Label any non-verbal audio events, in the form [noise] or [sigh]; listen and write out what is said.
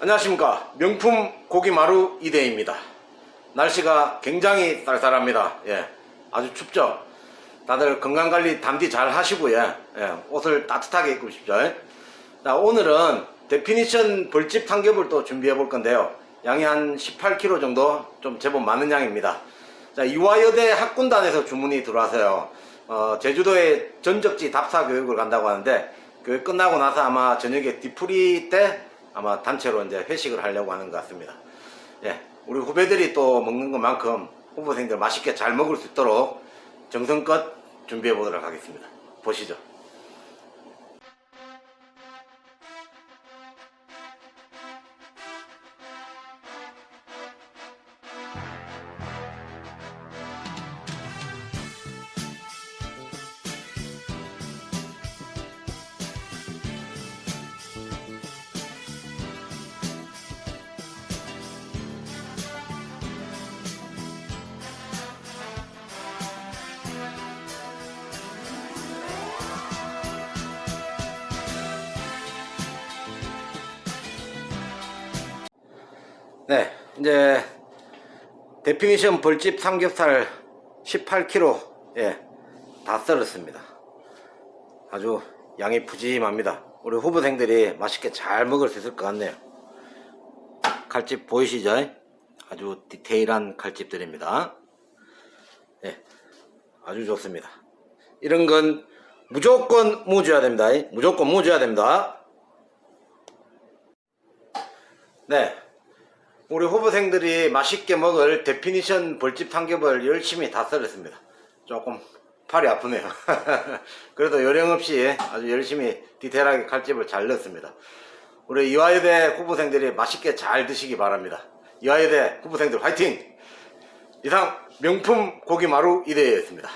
안녕하십니까. 명품 고기마루 이대입니다. 날씨가 굉장히 쌀쌀합니다. 예 아주 춥죠? 다들 건강관리 담디 잘 하시고요 예, 옷을 따뜻하게 입고 싶죠 자 오늘은 데피니션 벌집 삼겹을 또 준비해 볼 건데요. 양이 한 18kg 정도 좀 제법 많은 양입니다. 자 이화여대 학군단에서 주문이 들어와서요. 어, 제주도에 전적지 답사 교육을 간다고 하는데 교육 끝나고 나서 아마 저녁에 디프리 때 아마 단체로 이제 회식을 하려고 하는 것 같습니다. 예, 우리 후배들이 또 먹는 것만큼 후보생들 맛있게 잘 먹을 수 있도록 정성껏 준비해 보도록 하겠습니다. 보시죠. 네, 이제 데피니션 벌집 삼겹살 18kg 예, 다 썰었습니다. 아주 양이 푸짐합니다. 우리 후보생들이 맛있게 잘 먹을 수 있을 것 같네요. 칼집 보이시죠? 아주 디테일한 칼집들입니다. 예, 아주 좋습니다. 이런 건 무조건 무줘야 됩니다. 무조건 무줘야 됩니다. 네, 우리 후보생들이 맛있게 먹을 데피니션 벌집 삼겹을 열심히 다 썰었습니다. 조금 팔이 아프네요. [laughs] 그래도 요령 없이 아주 열심히 디테일하게 칼집을 잘 넣었습니다. 우리 이화여대 후보생들이 맛있게 잘 드시기 바랍니다. 이화여대 후보생들 화이팅! 이상 명품 고기마루 이대였습니다.